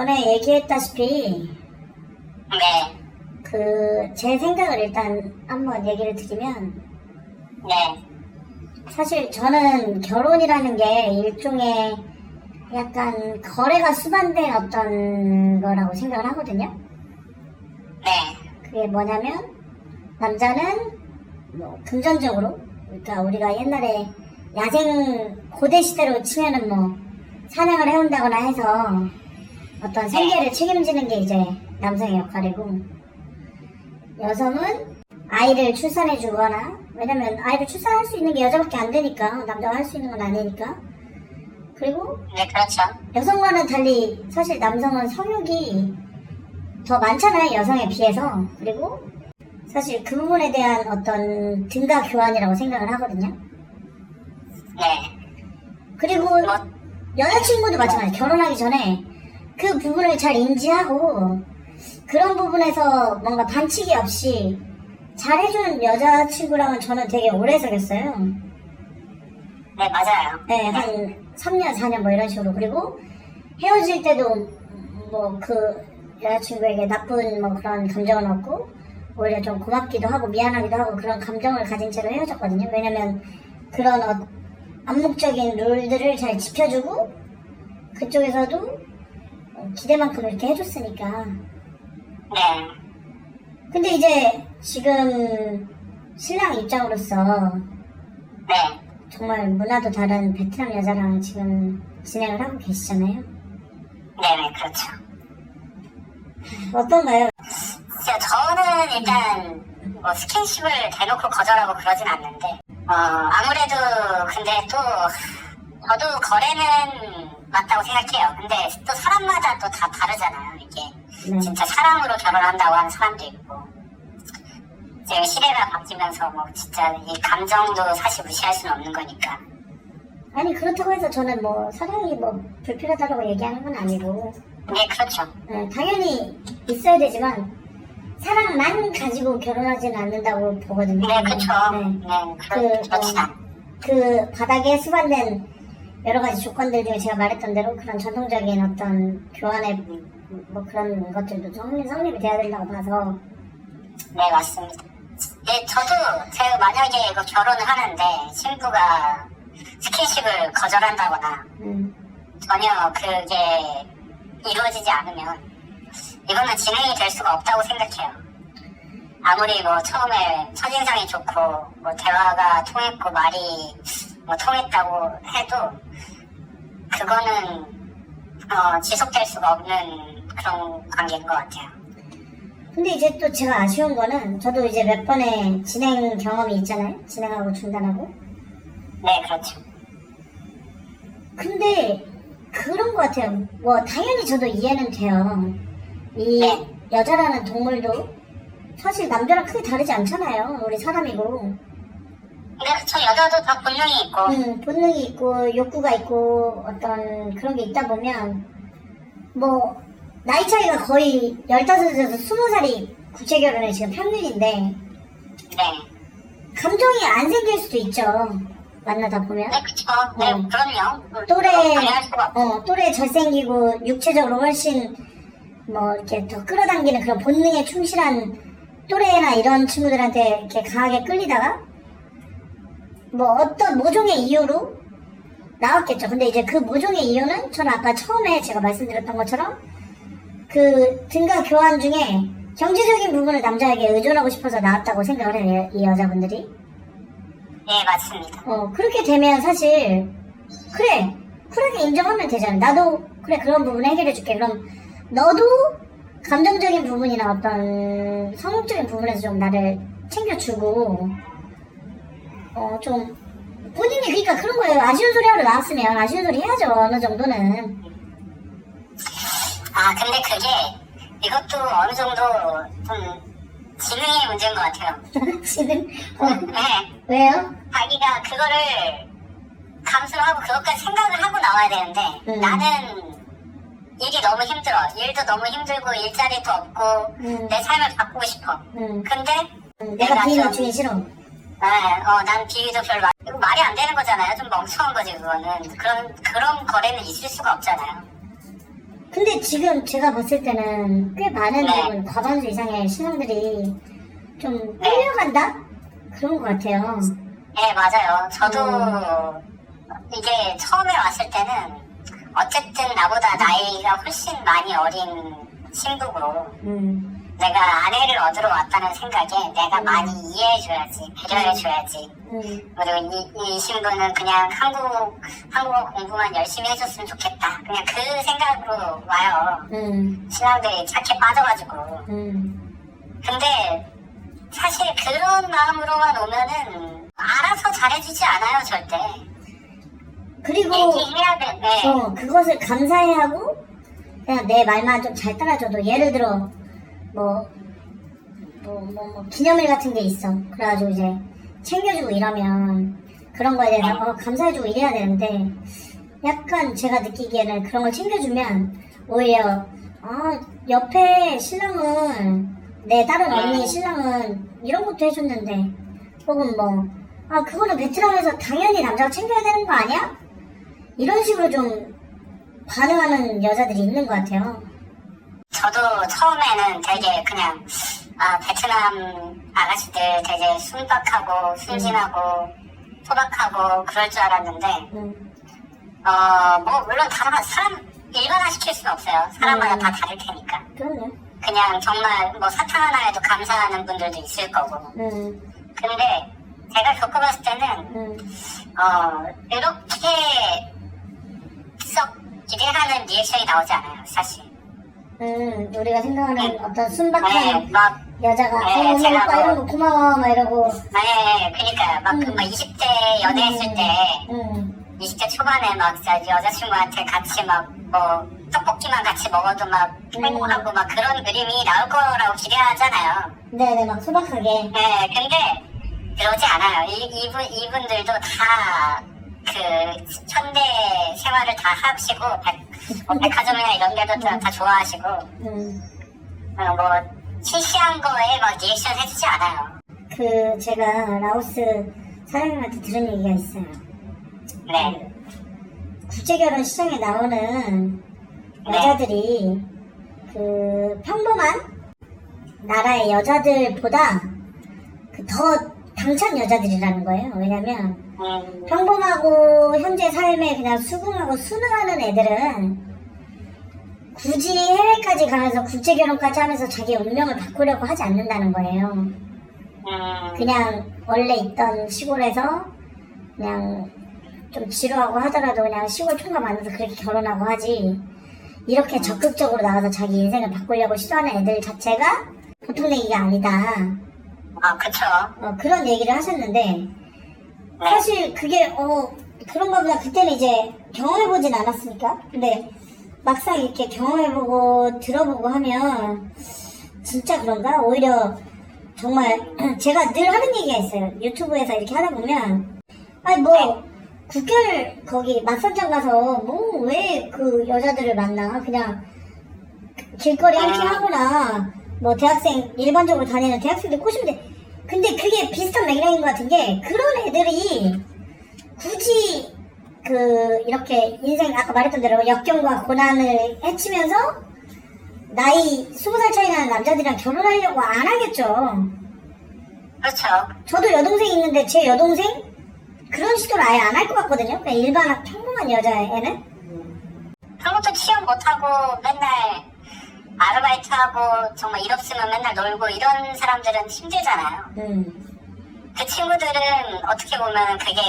전에 얘기했다시피 네, 그 제 생각을 일단 한번 얘기를 드리면 네, 사실 저는 결혼이라는 게 일종의 약간 거래가 수반된 어떤 거라고 생각을 하거든요. 네, 그게 뭐냐면 남자는 뭐 금전적으로 그러니까 우리가 옛날에 야생 고대 시대로 치면은 뭐 사냥을 해온다거나 해서 어떤 생계를 책임지는 게 이제 남성의 역할이고 여성은 아이를 출산해 주거나 왜냐면 아이를 출산할 수 있는 게 여자밖에 안 되니까 남자가 할 수 있는 건 아니니까. 그리고 네, 그렇죠. 여성과는 달리 사실 남성은 성욕이 더 많잖아요 여성에 비해서. 그리고 사실 그 부분에 대한 어떤 등가 교환이라고 생각을 하거든요. 네, 그리고 뭐, 여자친구도 마찬가지. 결혼하기 전에 그 부분을 잘 인지하고 그런 부분에서 뭔가 반칙이 없이 잘해주는 여자친구랑은 저는 되게 오래 사귀었어요 네, 맞아요. 네, 한 3년, 4년 뭐 이런 식으로. 그리고 헤어질 때도 뭐 그 여자친구에게 나쁜 뭐 그런 감정은 없고 오히려 좀 고맙기도 하고 미안하기도 하고 그런 감정을 가진 채로 헤어졌거든요. 왜냐면 그런 어, 암묵적인 룰들을 잘 지켜주고 그쪽에서도 어, 기대만큼 이렇게 해줬으니까. 네, 근데 이제 지금 신랑 입장으로서 네, 정말 문화도 다른 베트남 여자랑 지금 진행을 하고 계시잖아요. 네, 네, 그렇죠. 어떤가요? 진짜 저는 일단 뭐 스킨십을 대놓고 거절하고 그러진 않는데 어 아무래도 근데 또 저도 거래는 맞다고 생각해요. 근데 또 사람마다 또 다 다르잖아요. 이게 네. 진짜 사랑으로 결혼한다고 하는 사람도 있고 이제 시대가 바뀌면서 뭐 진짜 이 감정도 사실 무시할 수는 없는 거니까 아니 그렇다고 해서 저는 뭐 사랑이 뭐 불필요하다고 얘기하는 건 아니고 네 그렇죠. 어, 당연히 있어야 되지만 사랑만 가지고 결혼하지는 않는다고 보거든요. 네 그렇죠. 네. 네 그, 그렇, 그렇진 어, 않. 그 바닥에 수반된 여러 가지 조건들 중에 제가 말했던 대로 그런 전통적인 어떤 교환의 뭐 그런 것들도 성립, 성립이 돼야 된다고 봐서 네, 맞습니다. 네, 저도 제가 만약에 이거 결혼을 하는데 신부가 스킨십을 거절한다거나 음, 전혀 그게 이루어지지 않으면 이거는 진행이 될 수가 없다고 생각해요. 아무리 뭐 처음에 첫인상이 좋고 뭐 대화가 통했고 말이 뭐 통했다고 해도 그거는 어, 지속될 수가 없는 그런 관계인 것 같아요. 근데 이제 또 제가 아쉬운 거는 저도 이제 몇 번의 진행 경험이 있잖아요. 진행하고 중단하고. 네, 그렇죠. 근데 그런 것 같아요. 뭐 당연히 저도 이해는 돼요. 이 네. 여자라는 동물도 사실 남자랑 크게 다르지 않잖아요. 우리 사람이고. 근데 저 여자도 다 본능이 있고 음, 본능이 있고 욕구가 있고 어떤 그런 게 있다 보면 뭐 나이 차이가 거의 15에서 20살이 국제 결혼의 지금 평균인데 네. 감정이 안 생길 수도 있죠. 만나다 보면. 네, 그쵸. 네, 음. 그럼요. 또래, 어, 또래 잘생기고 육체적으로 훨씬 뭐 이렇게 더 끌어당기는 그런 본능에 충실한 또래나 이런 친구들한테 이렇게 강하게 끌리다가 뭐 어떤 모종의 이유로 나왔겠죠. 근데 이제 그 모종의 이유는 저는 아까 처음에 제가 말씀드렸던 것처럼 그 등가 교환 중에 경제적인 부분을 남자에게 의존하고 싶어서 나왔다고 생각을 해요. 이 여자분들이. 네, 맞습니다. 어, 그렇게 되면 사실, 그래, 쿨하게 인정하면 되잖아. 나도, 그래, 그런 부분 해결해줄게. 그럼, 너도 감정적인 부분이나 어떤 성욕적인 부분에서 좀 나를 챙겨주고, 어, 좀, 본인이 그러니까 그런 거예요. 아쉬운 소리 하러 나왔으면 아쉬운 소리 해야죠. 어느 정도는. 아, 근데 그게 이것도 어느 정도 좀 지능의 문제인 것 같아요. 지금, 어, 네. 왜요? 자기가 그거를 감수를 하고 그것까지 생각을 하고 나와야 되는데 음. 나는 일이 너무 힘들어. 일도 너무 힘들고 일자리도 없고 음. 내 삶을 바꾸고 싶어. 음, 근데 음, 내가 내가 비위 좀- 맞추기 싫어. 네, 어, 난 비위도 별로 안- 이거 말이 안 되는 거잖아요. 좀 멍청한 거지 그거는. 그런 그런 거래는 있을 수가 없잖아요. 근데 지금 제가 봤을 때는 꽤 많은 네. 부분, 과반수 이상의 신랑들이 좀 네. 끌려간다? 그런 것 같아요. 네, 맞아요. 저도 음. 이게 처음에 왔을 때는 어쨌든 나보다 나이가 훨씬 많이 어린 친구고 음, 내가 아내를 얻으러 왔다는 생각에 내가 음. 많이 이해해줘야지, 배려해줘야지. 음, 그리고 이, 이 신부는 그냥 한국, 한국어 공부만 열심히 해줬으면 좋겠다. 그냥 그 생각으로 와요. 음, 신앙들이 착해 빠져가지고. 음, 근데 사실 그런 마음으로만 오면은 알아서 잘해주지 않아요, 절대. 그리고 얘기해야 돼. 네. 어, 그것을 감사해야 하고 그냥 내 말만 좀 잘 따라줘도 예를 들어 뭐 뭐, 뭐, 뭐, 기념일 같은 게 있어. 그래가지고 이제 챙겨주고 이러면 그런 거에 대해서 어, 감사해주고 이래야 되는데 약간 제가 느끼기에는 그런 걸 챙겨주면 오히려 아, 옆에 신랑은 내 다른 언니 신랑은 이런 것도 해줬는데 혹은 뭐 아, 그거는 베트남에서 당연히 남자가 챙겨야 되는 거 아니야? 이런 식으로 좀 반응하는 여자들이 있는 것 같아요. 저도 처음에는 되게 그냥 아 베트남 아가씨들 되게 순박하고 순진하고 소박하고 그럴 줄 알았는데 음, 어뭐 물론 다 사람 일반화 시킬 수는 없어요. 사람마다 음. 다 다를 테니까. 그럼요. 그냥 정말 뭐 사탕 하나에도 감사하는 분들도 있을 거고. 음, 근데 제가 겪어봤을 때는 음, 어 이렇게 썩 기대하는 리액션이 나오지 않아요 사실 음, 우리가 생각하는 어떤 네, 순박한 막 여자가 네, 어, 엄마 제가 오빠 뭐- 이런 거 고마워 막 이러고 네, 그러니까 막그 음. 막 20대 연애했을 때 음, 20대 초반에 막 진짜 여자친구한테 같이 막 뭐 떡볶이만 같이 먹어도 막 음. 행복하고 막 그런 그림이 나올 거라고 기대하잖아요. 네네 막 소박하게 네, 근데 그러지 않아요. 이, 이분 이분들도 다 그 현대 생활을 다 하시고 백, 뭐 백화점이나 이런 데도 다, 다 좋아하시고 음, 어, 뭐 시시한 거에 막 리액션 해주지 않아요. 그 제가 라오스 사장님한테 들은 얘기가 있어요. 네, 국제결혼 시장에 나오는 네. 여자들이 그 평범한 나라의 여자들보다 그더 당찬 여자들이라는 거예요. 왜냐면 음, 평범하고 현재 삶에 그냥 수긍하고 순응하는 애들은 굳이 해외까지 가면서 국제 결혼까지 하면서 자기 운명을 바꾸려고 하지 않는다는 거예요. 음, 그냥 원래 있던 시골에서 그냥 좀 지루하고 하더라도 그냥 시골 총각 만나서 그렇게 결혼하고 하지. 이렇게 적극적으로 나가서 자기 인생을 바꾸려고 시도하는 애들 자체가 보통 얘기가 아니다 아 그쵸. 어, 그런 얘기를 하셨는데 네. 사실 그게 어 그런가 보다. 그때는 이제 경험해보진 않았으니까. 근데 막상 이렇게 경험해보고 들어보고 하면 진짜 그런가? 오히려 정말 제가 늘 하는 얘기가 있어요. 유튜브에서 이렇게 하다 보면. 아니 뭐 국결 거기 맞선장 가서 뭐 왜 그 여자들을 만나? 그냥 길거리 한킹하거나 뭐 대학생 일반적으로 다니는 대학생들 꼬시면 돼 근데 그게 비슷한 맥락인 것 같은 게 그런 애들이 굳이 그 이렇게 인생 아까 말했던 대로 역경과 고난을 헤치면서 나이 20살 차이 나는 남자들이랑 결혼하려고 안 하겠죠. 그렇죠. 저도 여동생 있는데 제 여동생 그런 시도를 아예 안 할 것 같거든요. 그냥 일반 평범한 여자애는. 한국도 취업 못하고 맨날 아르바이트하고 정말 일 없으면 맨날 놀고 이런 사람들은 힘들잖아요. 음, 그 친구들은 어떻게 보면 그게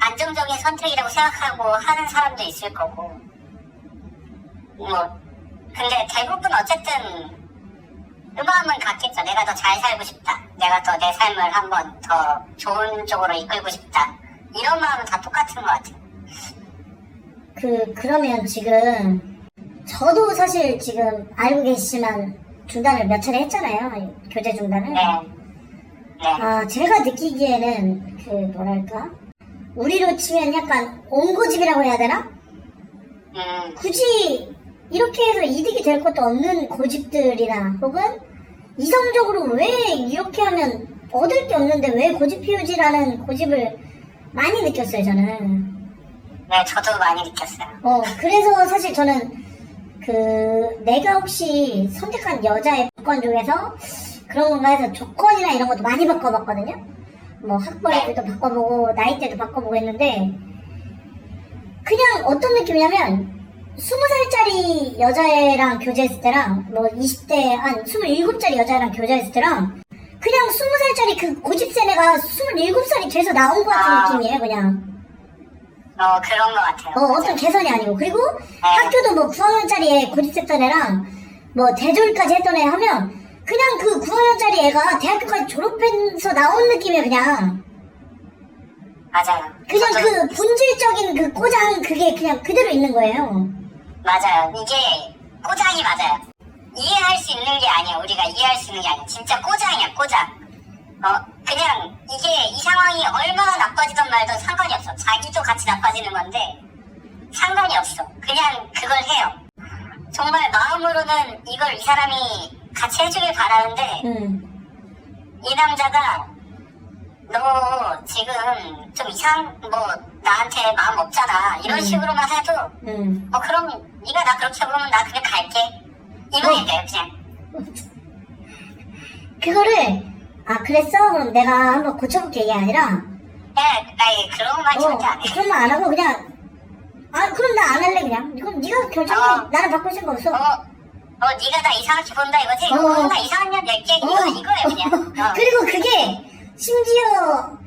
안정적인 선택이라고 생각하고 하는 사람도 있을 거고 뭐 근데 대부분 어쨌든 음악은 같겠죠. 내가 더 잘 살고 싶다. 내가 더 내 삶을 한번 더 좋은 쪽으로 이끌고 싶다. 이런 마음은 다 똑같은 것 같아요. 그 그러면 지금 저도 사실 지금 알고 계시지만 중단을 몇 차례 했잖아요. 교제 중단을. 네. 네. 아, 제가 느끼기에는 그 뭐랄까 우리로 치면 약간 옹고집이라고 해야 되나? 음, 굳이 이렇게 해서 이득이 될 것도 없는 고집들이나 혹은 이성적으로 왜 이렇게 하면 얻을 게 없는데 왜 고집 피우지라는 고집을 많이 느꼈어요 저는. 네, 저도 많이 느꼈어요. 어, 그래서 사실 저는 그 내가 혹시 선택한 여자의 조건 중에서 그런 건가 해서 조건이나 이런 것도 많이 바꿔봤거든요. 뭐 학벌에도 바꿔보고 나이대도 바꿔보고 했는데 그냥 어떤 느낌이냐면 스무 살짜리 여자애랑 교제했을 때랑 뭐 20대 한 27짜리 여자애랑 교제했을 때랑 그냥 스무 살짜리 그 고집센 애가 27살이 돼서 나온 것 같은 아. 느낌이에요 그냥 어, 그런 것 같아요. 어, 어떤 개선이 아니고. 그리고 학교도 뭐 9학년짜리 애 고집했던 애랑 뭐 대졸까지 했던 애 하면 그냥 그 9학년짜리 애가 대학교까지 졸업해서 나온 느낌이에요, 그냥. 맞아요. 그냥 저도- 그 본질적인 그 꼬장 그게 그냥 그대로 있는 거예요. 맞아요. 이게 꼬장이 맞아요. 이해할 수 있는 게 아니야. 우리가 이해할 수 있는 게 아니야. 진짜 꼬장이야, 꼬장. 어, 그냥 이게 이 상황이 얼마나 나빠지던 말든 상관이 없어. 자기도 같이 나빠지는 건데 상관이 없어. 그냥 그걸 해요. 정말 마음으로는 이걸 이 사람이 같이 해주길 바라는데 음. 이 남자가 너 지금 좀 이상 뭐 나한테 마음 없잖아 이런 음. 식으로만 해도 음. 어 그럼 네가 나 그렇게 보면 나 그냥 갈게 이거니까요 그냥 그거를, 아, 그랬어? 그럼 내가 한번 고쳐볼게, 이게 아니라, 예, 아이 그런 말 어, 절대 안 해. 그런 말안 하고 그냥, 아, 그럼 나 안 할래, 그냥. 이건 네가 결정해. 어. 나는 바꿀 생각 없어. 어, 어 네가 나 이상하게 본다 이거지? 어. 어, 나 이상한 년 낼게 이거 이거예요 그냥. 어. 그리고 그게 심지어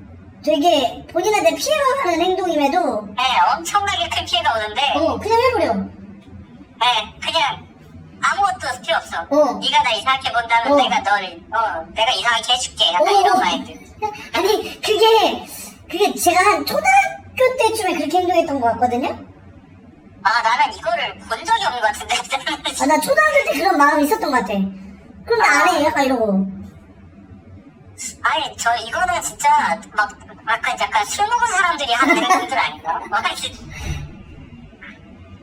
되게 본인한테 피해가 가는 행동임에도 네, 엄청나게 큰 피해가 오는데 어 그냥 해버려. 네, 그냥 아무것도 필요 없어. 어. 네가 나 이상하게 본다면 어. 내가 널, 어, 내가 이상하게 해줄게. 약간 어. 이런 마인드. 아니 그게 그게 제가 한 초등학교 때쯤에 그렇게 행동했던 것 같거든요. 아, 나는 이거를 본 적이 없는 것 같은데. 아 나 초등학교 때 그런 마음이 있었던 것 같아. 그럼 나 안 해. 약간 이러고. 아니, 저 이거는 진짜 막, 약간, 약간 술 먹은 사람들이 하는 행동들 아닌가?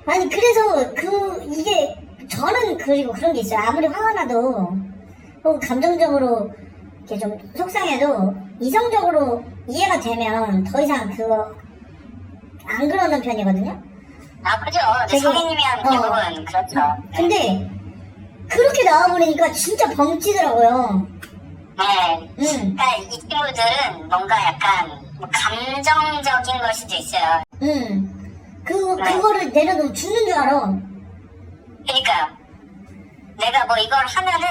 아니 그래서 그 이게 저는 그리고 그런 게 있어요. 아무리 화가 나도 혹은 감정적으로 이렇게 좀 속상해도 이성적으로 이해가 되면 더 이상 그거 안 그러는 편이거든요. 아, 그죠. 되게- 성인이면 어. 대부분 그렇죠. 근데 그렇게 나와버리니까 진짜 벙찌더라고요. 네. 응, 그러니까 이 친구들은 뭔가 약간 뭐 감정적인 걸 수도 있어요. 응. 그 네. 그거를 내려놓으면 죽는 줄 알아. 그러니까 내가 뭐 이걸 하면은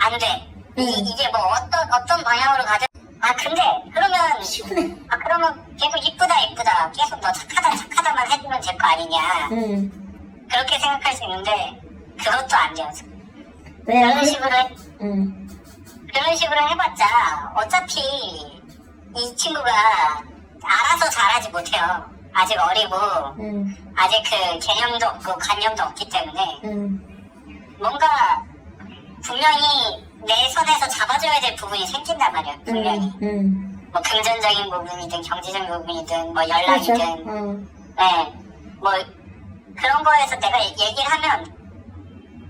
안 돼. 이, 응. 이게 뭐 어떤 어떤 방향으로 가든 아 근데 그러면. 아 그러면 계속 이쁘다 이쁘다 계속 너 착하다 착하다만 해주면 될 거 아니냐 응. 그렇게 생각할 수 있는데 그것도 안 돼요. 왜? 그런 식으로 해- 응. 그런 식으로 해봤자 어차피 이 친구가 알아서 잘하지 못해요. 아직 어리고 응. 아직 그 개념도 없고 관념도 없기 때문에 응. 뭔가 분명히 내 손에서 잡아줘야 될 부분이 생긴단 말이야 분명히 응. 뭐 금전적인 부분이든 경제적인 부분이든 뭐 그렇죠. 연락이든 응. 네, 뭐 그런 거에서 내가 얘기를 하면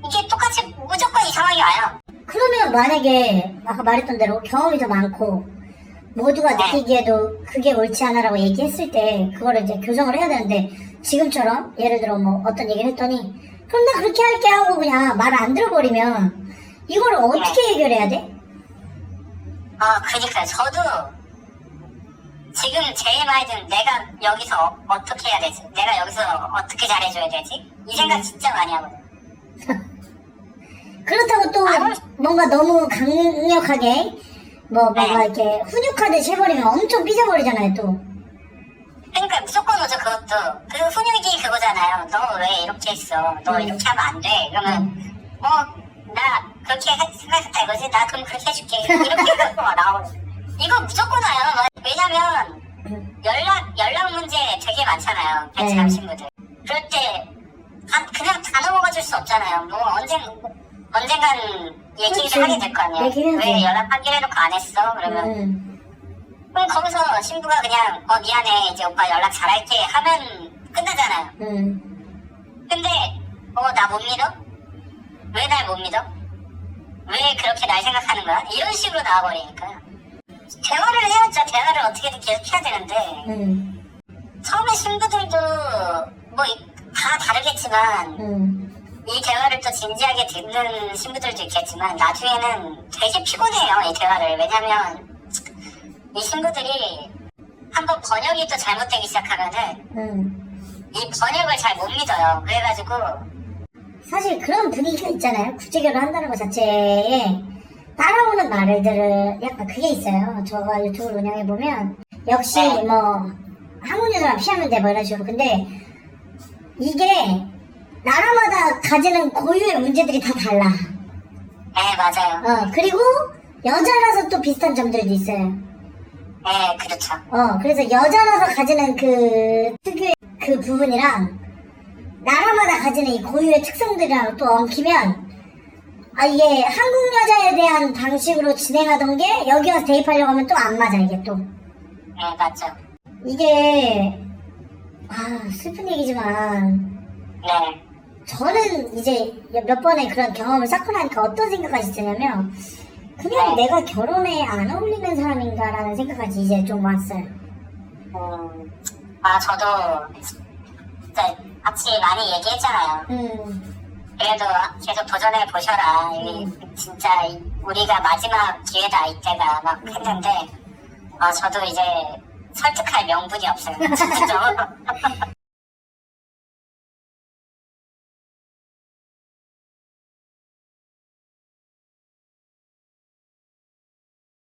이게 똑같이 무조건 이 상황이 와요 그러면 만약에 아까 말했던 대로 경험이 더 많고 모두가 네. 느끼기에도 그게 옳지 않아라고 얘기했을 때 그거를 이제 교정을 해야 되는데 지금처럼 예를 들어 뭐 어떤 얘기를 했더니 그럼 나 그렇게 할게 하고 그냥 말을 안 들어버리면 이거를 어떻게 해결해야 돼? 아 그니까요 저도 지금 제일 많이 드는 내가 여기서 어떻게 해야 되지 내가 여기서 어떻게 잘해줘야 되지 이 음. 생각 진짜 많이 하거든 그렇다고 또 아무- 뭔가 너무 강력하게 뭐 뭔가 네. 이렇게 훈육하듯이 해버리면 엄청 삐져버리잖아요 또. 그러니까 무조건 오죠 그것도. 그 훈육이 그거잖아요. 너 왜 이렇게 했어? 너 음. 이렇게 하면 안 돼? 그러면 어나 그렇게 해- 생각했다 이거지? 나 그럼 그렇게 해줄게. 이렇게 해서 나오고 이거 무조건 와요. 왜냐면 음. 연락 연락 문제 되게 많잖아요. 베트남 네. 친구들. 그럴 때 다, 그냥 다 넘어가 줄 수 없잖아요. 뭐 언젠 언젠간 얘기를 그렇지. 하게 될 거 아니에요 얘기해야지. 왜 연락하기로 해놓고 안 했어 그러면 음. 그럼 거기서 신부가 그냥 어 미안해 이제 오빠 연락 잘할게 하면 끝나잖아요. 음. 근데 어 나 못 믿어? 왜 날 못 믿어? 왜 그렇게 날 생각하는 거야? 이런 식으로 나와버리니까 대화를 해야죠. 대화를 어떻게든 계속 해야 되는데 음. 처음에 신부들도 뭐 다 다르겠지만 음, 이 대화를 또 진지하게 듣는 신부들도 있겠지만 나중에는 되게 피곤해요 이 대화를 왜냐면 이 신부들이 한번 번역이 또 잘못되기 시작하면은 음. 이 번역을 잘 못 믿어요 그래가지고 사실 그런 분위기가 있잖아요. 국제결혼 한다는 것 자체에 따라오는 말들을 약간 그게 있어요. 저가 유튜브를 운영해보면 역시 네. 뭐 한국 여자만 피하면 돼뭐 이런 식으로. 근데 이게 나라마다 가지는 고유의 문제들이 다 달라. 네 맞아요. 어, 그리고 여자라서 또 비슷한 점들도 있어요. 네 그렇죠. 어, 그래서 여자라서 가지는 그 특유의 그 부분이랑 나라마다 가지는 이 고유의 특성들이랑 또 엉키면 아 이게 한국 여자에 대한 방식으로 진행하던 게 여기 와서 대입하려고 하면 또 안 맞아 이게 또. 네 맞죠. 이게 아 슬픈 얘기지만 네 저는 이제 몇 번의 그런 경험을 쌓고 나니까 어떤 생각까지 드냐면 그냥 네. 내가 결혼에 안 어울리는 사람인가라는 생각까지 이제 좀 왔어요. 음, 아 저도 진짜 같이 많이 얘기했잖아요 음, 그래도 계속 도전해 보셔라. 이 진짜 이- 우리가 마지막 기회다 이때가 막 했는데 아 저도 이제 설득할 명분이 없어요.